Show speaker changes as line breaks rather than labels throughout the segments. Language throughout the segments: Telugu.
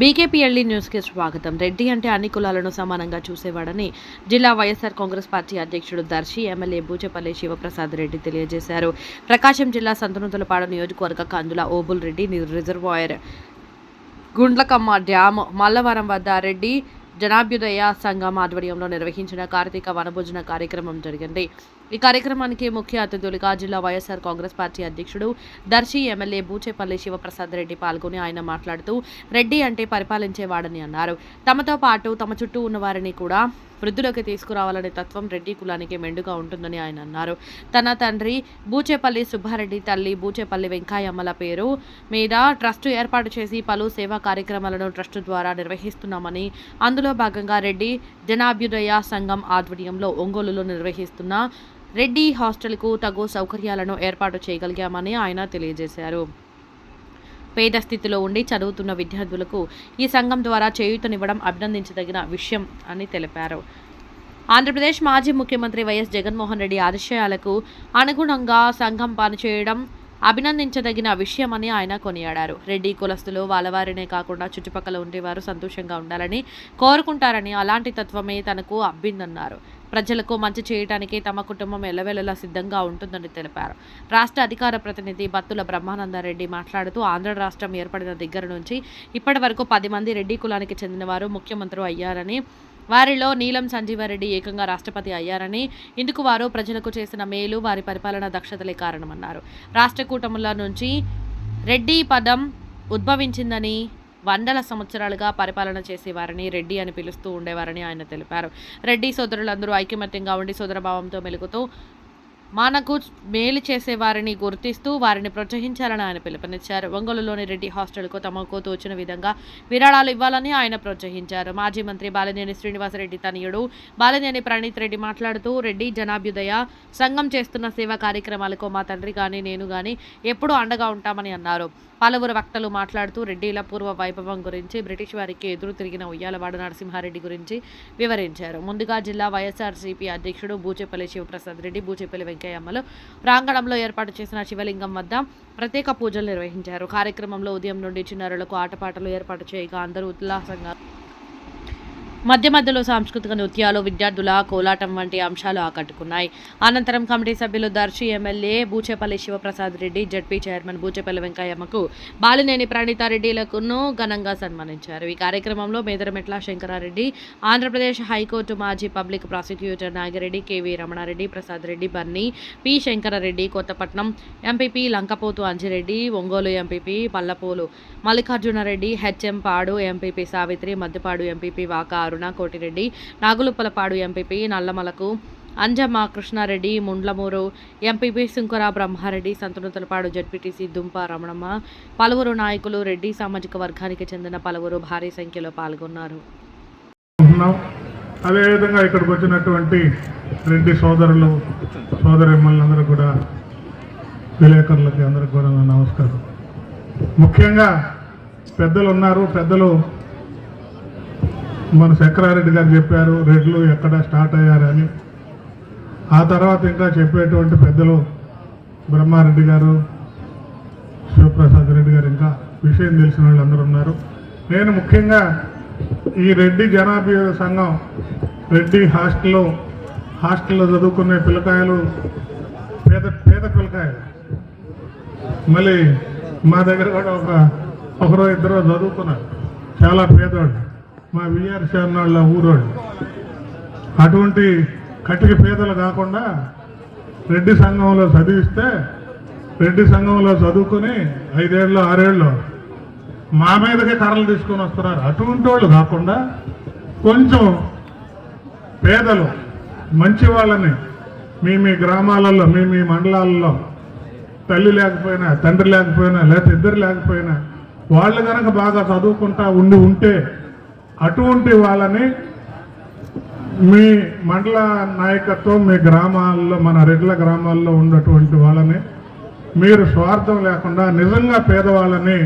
బీకేపీఎల్ఈ న్యూస్కి స్వాగతం. రెడ్డి అంటే అన్ని కులాలను సమానంగా చూసేవాడని జిల్లా వైఎస్ఆర్ కాంగ్రెస్ పార్టీ అధ్యక్షుడు దర్శి ఎమ్మెల్యే బూచపల్లి శివప్రసాద్ రెడ్డి తెలియజేశారు. ప్రకాశం జిల్లా సంతనూతలపాడు నియోజకవర్గ కందుల ఓబుల్ రెడ్డి రిజర్వాయర్ గుండ్లకమ్మ డ్యామ్ మల్లవరం వద్ద రెడ్డి జనాభ్యుదయ సంఘం ఆధ్వర్యంలో నిర్వహించిన కార్తీక వనభోజన కార్యక్రమం జరిగింది. ఈ కార్యక్రమానికి ముఖ్య అతిథులుగా జిల్లా వైఎస్ఆర్ కాంగ్రెస్ పార్టీ అధ్యక్షుడు దర్శి ఎమ్మెల్యే బూచేపల్లి శివప్రసాద్ రెడ్డి పాల్గొని ఆయన మాట్లాడుతూ రెడ్డి అంటే పరిపాలించేవాడని అన్నారు. తమతో పాటు తమ చుట్టూ ఉన్న వారిని కూడా వృద్ధులోకి తీసుకురావాలనే తత్వం రెడ్డి కులానికి మెండుగా ఉంటుందని ఆయన అన్నారు. తన తండ్రి బూచేపల్లి సుబ్బారెడ్డి తల్లి బూచేపల్లి వెంకాయమ్మల పేరు మీద ట్రస్టు ఏర్పాటు చేసి పలు సేవా కార్యక్రమాలను ట్రస్టు ద్వారా నిర్వహిస్తున్నామని అందులో భాగంగా రెడ్డి జనాభ్యుదయ సంఘం ఆధ్వర్యంలో ఒంగోలులో నిర్వహిస్తున్న రెడ్డి హాస్టల్కు తగు సౌకర్యాలను ఏర్పాటు చేయగలిగామని ఆయన తెలియజేశారు. పేద స్థితిలో ఉండి చదువుతున్న విద్యార్థులకు ఈ సంఘం ద్వారా చేయూతనివ్వడం అభినందించదగిన విషయం అని తెలిపారు. ఆంధ్రప్రదేశ్ మాజీ ముఖ్యమంత్రి వైఎస్ జగన్మోహన్ రెడ్డి ఆశయాలకు అనుగుణంగా సంఘం పనిచేయడం అభినందించదగిన విషయమని ఆయన కొనియాడారు. రెడ్డి కులస్తులు వాళ్ళవారినే కాకుండా చుట్టుపక్కల ఉండేవారు సంతోషంగా ఉండాలని కోరుకుంటారని అలాంటి తత్వమే తనకు అబ్బిందన్నారు. ప్రజలకు మంచి చేయడానికి తమ కుటుంబం ఎల్లవెల్లలా సిద్ధంగా ఉంటుందని తెలిపారు. రాష్ట్ర అధికార ప్రతినిధి బత్తుల బ్రహ్మానందరెడ్డి మాట్లాడుతూ ఆంధ్ర రాష్ట్రం ఏర్పడిన దగ్గర నుంచి ఇప్పటి వరకు పది మంది రెడ్డి కులానికి చెందినవారు ముఖ్యమంత్రి అయ్యారని వారిలో నీలం సంజీవారెడ్డి ఏకంగా రాష్ట్రపతి అయ్యారని ఇందుకు వారు ప్రజలకు చేసిన మేలు వారి పరిపాలన దక్షతలే కారణమన్నారు. రాష్ట్ర కూటముల నుంచి రెడ్డి పదం ఉద్భవించిందని వందల సంవత్సరాలుగా పరిపాలన చేసేవారని రెడ్డి అని పిలుస్తూ ఉండేవారని ఆయన తెలిపారు. రెడ్డి సోదరులందరూ ఐకమత్యంగా ఉండి సోదరభావంతో మెలుగుతూ మనకు మేలు చేసే వారిని గుర్తిస్తూ వారిని ప్రోత్సహించాలని ఆయన పిలుపునిచ్చారు. ఒంగోలులోని రెడ్డి హాస్టల్కు తమకు తోచిన విధంగా విరాళాలు ఇవ్వాలని ఆయన ప్రోత్సహించారు. మాజీ మంత్రి బాలినేని శ్రీనివాసరెడ్డి తనయుడు బాలినేని ప్రణీత్ రెడ్డి మాట్లాడుతూ రెడ్డి జనాభ్యుదయ సంఘం చేస్తున్న సేవా కార్యక్రమాలకు మా తండ్రి కానీ నేను కానీ ఎప్పుడూ అండగా ఉంటామని అన్నారు. పలువురు వక్తలు మాట్లాడుతూ రెడ్డిల పూర్వ వైభవం గురించి బ్రిటిష్ వారికి ఎదురు తిరిగిన ఉయ్యాలవాడ నరసింహారెడ్డి గురించి వివరించారు. ముందుగా జిల్లా వైఎస్ఆర్సీపీ అధ్యక్షుడు బూచేపల్లి శివప్రసాద్ రెడ్డి బూచేపల్లి వెంకయ్యమ్మలు. ప్రాంగణంలో ఏర్పాటు చేసిన శివలింగం వద్ద ప్రత్యేక పూజలు నిర్వహించారు. కార్యక్రమంలో ఉదయం నుండి చిన్నారులకు ఆటపాటలు ఏర్పాటు చేయగా అందరూ ఉల్లాసంగా మధ్య మధ్యలో సాంస్కృతిక నృత్యాలు విద్యార్థుల కోలాటం వంటి అంశాలు ఆకట్టుకున్నాయి. అనంతరం కమిటీ సభ్యులు Darsi MLA Buchepalli Sivaprasad Reddy ZP chairman Buchepalli వెంకయ్యమ్మకు Balineni ప్రణీతారెడ్డిలకును ఘనంగా సన్మానించారు. ఈ కార్యక్రమంలో మేదరమెట్ల శంకరారెడ్డి ఆంధ్రప్రదేశ్ హైకోర్టు మాజీ public prosecutor Nagi Reddy KV Ramana Reddy Prasad Reddy Bunny P Sankara Reddy Kothapatnam MPP Lankapothu Anji Reddy Ongole MPP Pallapolu Mallikarjuna Reddy HM Padu MPP Savitri Maddipadu MPP Vakaru Aruna Koti Reddy Nagulapalapadu MPP నల్లమలకు Anjamma Krishna Reddy Mundlamuru MPP Sankara Brahma Reddy Santhanuthalapadu ZPTC Dumpa Ramanamma పలువురు నాయకులు రెడ్డి సామాజిక వర్గానికి చెందిన పలువురు భారీ సంఖ్యలో పాల్గొన్నారు.
అదేవిధంగా ఇక్కడికి వచ్చినటువంటి రెడ్డి సోదరులు సోదరిమ్మలందరూ కూడా విలేకరులకి అందరికి కూడా నా నమస్కారం. ముఖ్యంగా పెద్దలు ఉన్నారు. పెద్దలు మన శంకరారెడ్డి గారు చెప్పారు రెడ్లు ఎక్కడ స్టార్ట్ అయ్యారని. ఆ తర్వాత ఇంకా చెప్పేటువంటి పెద్దలు బ్రహ్మారెడ్డి గారు శివప్రసాద్ రెడ్డి గారు ఇంకా విషయం తెలిసిన వాళ్ళు అందరూ ఉన్నారు. నేను ముఖ్యంగా ఈ రెడ్డి జనాభా సంఘం రెడ్డి హాస్టల్లో హాస్టల్లో చదువుకునే పిల్లకాయలు పేద పేద పిల్లకాయలు. మళ్ళీ మా దగ్గర కూడా ఒక ఒకరో ఇద్దరు చదువుకున్నారు. చాలా పేదవాళ్ళు మా విఆర్ వాళ్ళ ఊరోళ్ళు. అటువంటి కటిక పేదలు కాకుండా రెడ్డి సంఘంలో చదివిస్తే రెడ్డి సంఘంలో చదువుకొని ఐదేళ్ళు ఆరేళ్ళు మా మీదకే కర్రలు తీసుకొని వస్తున్నారు. అటువంటి వాళ్ళు కాకుండా కొంచెం పేదలు మంచి వాళ్ళని మీ మీ గ్రామాలలో మీ మీ మండలాలలో తల్లి లేకపోయినా తండ్రి లేకపోయినా లేకపోతే ఇద్దరు లేకపోయినా వాళ్ళు కనుక బాగా చదువుకుంటా ఉండి ఉంటే అటువంటి వాళ్ళని మీ మండల నాయకత్వం మీ గ్రామాల్లో మన రెడ్ల గ్రామాల్లో ఉన్నటువంటి వాళ్ళని మీరు స్వార్థం లేకుండా నిజంగా పేదవాళ్ళని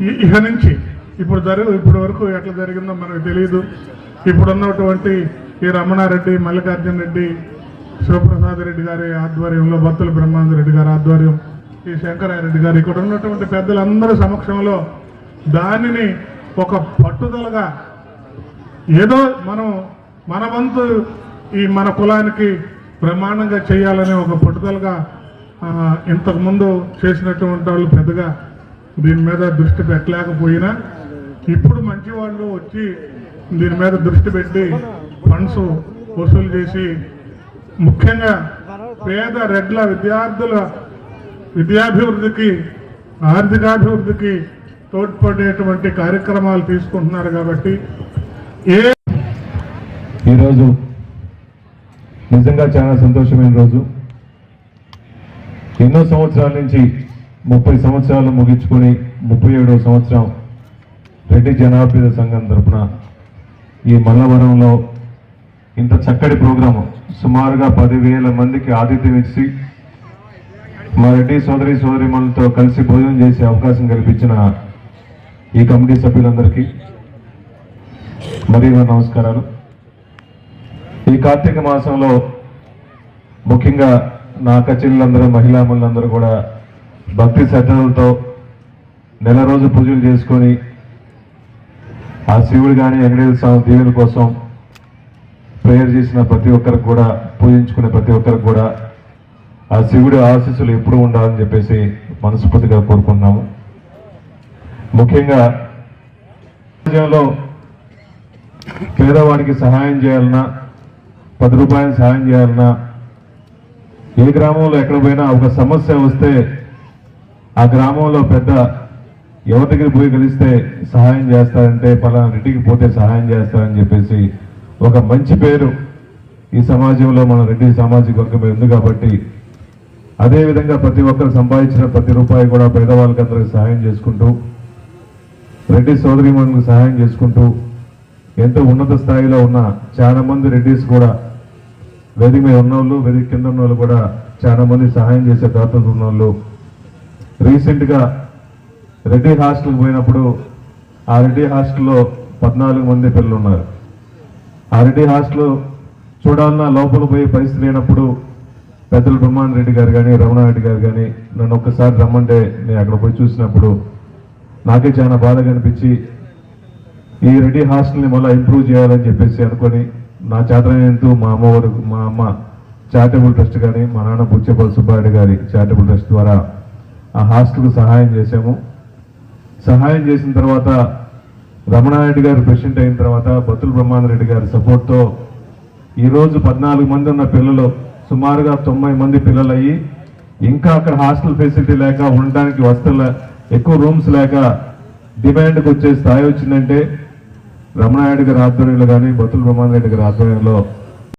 ఇహ ఇక నుంచి ఇప్పుడు జరుగు ఇప్పటి వరకు ఎట్లా జరిగిందో మనకు తెలియదు ఇప్పుడున్నటువంటి ఈ రమణారెడ్డి మల్లికార్జున రెడ్డి శివప్రసాద్ రెడ్డి గారి ఆధ్వర్యంలో బత్తుల బ్రహ్మానంద రెడ్డి గారి ఆధ్వర్యం ఈ శంకరారెడ్డి గారు ఇక్కడ ఉన్నటువంటి పెద్దలందరి సమక్షంలో దానిని ఒక పట్టుదలగా ఏదో మనం మన వంతు ఈ మన కులానికి ప్రమాణంగా చేయాలనే ఒక పట్టుదలగా ఇంతకుముందు చేసినటువంటి వాళ్ళు పెద్దగా దీని మీద దృష్టి పెట్టలేకపోయినా ఇప్పుడు మంచి వాళ్ళు వచ్చి దీని మీద దృష్టి పెట్టి ఫండ్స్ వసూలు చేసి ముఖ్యంగా పేద రెడ్ల విద్యార్థుల విద్యాభివృద్ధికి ఆర్థికాభివృద్ధికి తోడ్పడేటువంటి కార్యక్రమాలు తీసుకుంటున్నారు కాబట్టి ఏ
ఈరోజు నిజంగా చాలా సంతోషమైన రోజు. ఎన్నో సంవత్సరాల నుంచి ముప్పై సంవత్సరాలు ముగించుకొని ముప్పై ఏడవ సంవత్సరం రెడ్డి జనాభ్యుద సంఘం తరఫున ఈ మల్లవరంలో ఇంత చక్కటి ప్రోగ్రాము. సుమారుగా పదివేల మందికి ఆతిథ్యం ఇచ్చి మా రెడ్డి సోదరి సోదరిమణులతో కలిసి భోజనం చేసే అవకాశం కల్పించిన ఈ కమిటీ సభ్యులందరికీ మరీ నమస్కారాలు. ఈ కార్తీక మాసంలో ముఖ్యంగా నా కచేరీలందరూ మహిళామణులందరూ కూడా భక్తి శ్రద్ధలతో నెల రోజు పూజలు చేసుకొని ఆ శివుడు కానీ వెంకటేశ్వర స్వామి దీవెన కోసం ప్రేయర్ చేసిన ప్రతి ఒక్కరికి కూడా పూజించుకునే ప్రతి ఒక్కరికి కూడా ఆ శివుడి ఆశీస్సులు ఎప్పుడు ఉండాలని చెప్పేసి మనస్ఫూర్తిగా కోరుకున్నాము ముఖ్యంగా సమాజంలో పేదవాడికి సహాయం చేయాలన్నా పది రూపాయలు సహాయం చేయాలన్నా ఏ గ్రామంలో ఎక్కడ పోయినా ఒక సమస్య వస్తే ఆ గ్రామంలో పెద్ద ఎవరి దగ్గర పోయి కలిస్తే సహాయం చేస్తారంటే పలానా రెడ్డికి పోతే సహాయం చేస్తారని చెప్పేసి ఒక మంచి పేరు ఈ సమాజంలో మన రెడ్డి సామాజిక వర్గం ఉంది కాబట్టి అదేవిధంగా ప్రతి ఒక్కరు సంపాదించిన ప్రతి రూపాయి కూడా పేదవాళ్ళకి అందరికి సహాయం చేసుకుంటూ రెడ్డి సోదరిమణులకు సహాయం చేసుకుంటూ ఎంతో ఉన్నత స్థాయిలో ఉన్న చాలా మంది రెడ్డిస్ కూడా వేదిక మీద ఉన్నోళ్ళు వేదిక కింద ఉన్నోళ్ళు కూడా చాలా మంది సహాయం చేసే దాతలు ఉన్నోళ్ళు. రీసెంట్గా రెడ్డి హాస్టల్కి పోయినప్పుడు ఆ రెడ్డి హాస్టల్లో పద్నాలుగు మంది పిల్లలు ఉన్నారు. ఆ రెడ్డి హాస్టల్ చూడాలన్నా లోపల పోయే పరిస్థితి లేనప్పుడు పెద్దలు బ్రహ్మాన్ రెడ్డి గారు కానీ రమణారెడ్డి గారు కానీ నన్ను ఒక్కసారి రమ్మంటే నేను అక్కడ పోయి చూసినప్పుడు నాకే చాలా బాధగా అనిపించి ఈ రెడ్డి హాస్టల్ని మళ్ళీ ఇంప్రూవ్ చేయాలని చెప్పేసి అనుకొని నా చేతనైనంతూ మా అమ్మవారు మా అమ్మ చారిటబుల్ ట్రస్ట్ కానీ మా నాన్న బుచ్చేపల్లి సుబ్బారెడ్డి గారి చారిటబుల్ ట్రస్ట్ ద్వారా ఆ హాస్టల్కు సహాయం చేశాము. సహాయం చేసిన తర్వాత రమణారెడ్డి గారు ప్రెసిడెంట్ అయిన తర్వాత బతుల బ్రహ్మానందరెడ్డి గారి సపోర్ట్తో ఈరోజు పద్నాలుగు మంది ఉన్న పిల్లలు సుమారుగా తొంభై మంది పిల్లలు అయ్యి ఇంకా అక్కడ హాస్టల్ ఫెసిలిటీ లేక ఉండడానికి వసతులు ఎక్కువ రూమ్స్ లేక డిమాండ్కి వచ్చే స్థాయి వచ్చిందంటే రమణాయుడు గారి ఆధ్వర్యంలో కానీ బతుల బ్రహ్మానందరెడ్డి గారి ఆధ్వర్యంలో